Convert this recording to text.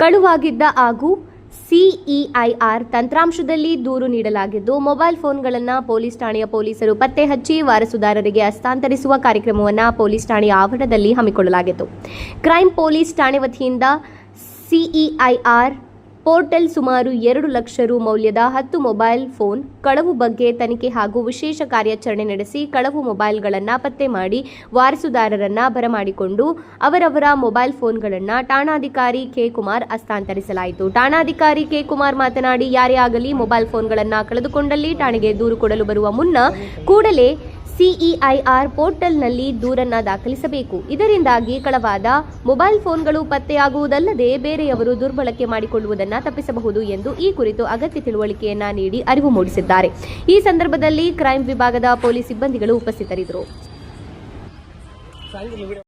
ಕಳುವಾಗಿದ್ದ ಹಾಗೂ ಸಿಇಐಆರ್ ತಂತ್ರಾಂಶದಲ್ಲಿ ದೂರು ನೀಡಲಾಗಿದ್ದು, ಮೊಬೈಲ್ ಫೋನ್ಗಳನ್ನು ಪೊಲೀಸ್ ಠಾಣೆಯ ಪೊಲೀಸರು ಪತ್ತೆ ಹಚ್ಚಿ ವಾರಸುದಾರರಿಗೆ ಹಸ್ತಾಂತರಿಸುವ ಕಾರ್ಯಕ್ರಮವನ್ನು ಪೊಲೀಸ್ ಠಾಣೆಯ ಆವರಣದಲ್ಲಿ ಹಮ್ಮಿಕೊಳ್ಳಲಾಗಿತ್ತು. ಕ್ರೈಂ ಪೊಲೀಸ್ ಠಾಣೆ ವತಿಯಿಂದ ಸಿಇಐಆರ್ ಪೋರ್ಟಲ್ ಸುಮಾರು ಎರಡು ಲಕ್ಷ ರು ಮೌಲ್ಯದ ಹತ್ತು ಮೊಬೈಲ್ ಫೋನ್, ಕಳವು ಬಗ್ಗೆ ತನಿಖೆ ಹಾಗೂ ವಿಶೇಷ ಕಾರ್ಯಾಚರಣೆ ನಡೆಸಿ ಕಳವು ಮೊಬೈಲ್ಗಳನ್ನು ಪತ್ತೆ ಮಾಡಿ ವಾರಸುದಾರರನ್ನ ಬರಮಾಡಿಕೊಂಡು ಅವರವರ ಮೊಬೈಲ್ ಫೋನ್ಗಳನ್ನು ಠಾಣಾಧಿಕಾರಿ ಕೆ ಕುಮಾರ್ ಹಸ್ತಾಂತರಿಸಲಾಯಿತು. ಠಾಣಾಧಿಕಾರಿ ಕೆ ಕುಮಾರ್ ಮಾತನಾಡಿ, ಯಾರೇ ಆಗಲಿ ಮೊಬೈಲ್ ಫೋನ್ಗಳನ್ನು ಕಳೆದುಕೊಂಡಲ್ಲಿ ಠಾಣೆಗೆ ದೂರು ಕೊಡಲು ಬರುವ ಮುನ್ನ ಕೂಡಲೇ ಸಿಇಐಆರ್ ಪೋರ್ಟಲ್ನಲ್ಲಿ ದೂರನ್ನ ದಾಖಲಿಸಬೇಕು. ಇದರಿಂದಾಗಿ ಕಳವಾದ ಮೊಬೈಲ್ ಫೋನ್ಗಳು ಪತ್ತೆಯಾಗುವುದಲ್ಲದೆ ಬೇರೆಯವರು ದುರ್ಬಳಕೆ ಮಾಡಿಕೊಳ್ಳುವುದನ್ನು ತಪ್ಪಿಸಬಹುದು ಎಂದು ಈ ಕುರಿತು ಅಗತ್ಯ ತಿಳುವಳಿಕೆಯನ್ನ ನೀಡಿ ಅರಿವು ಮೂಡಿಸಿದ್ದಾರೆ. ಈ ಸಂದರ್ಭದಲ್ಲಿ ಕ್ರೈಂ ವಿಭಾಗದ ಪೊಲೀಸ್ ಸಿಬ್ಬಂದಿಗಳು ಉಪಸ್ಥಿತರಿದ್ದರು.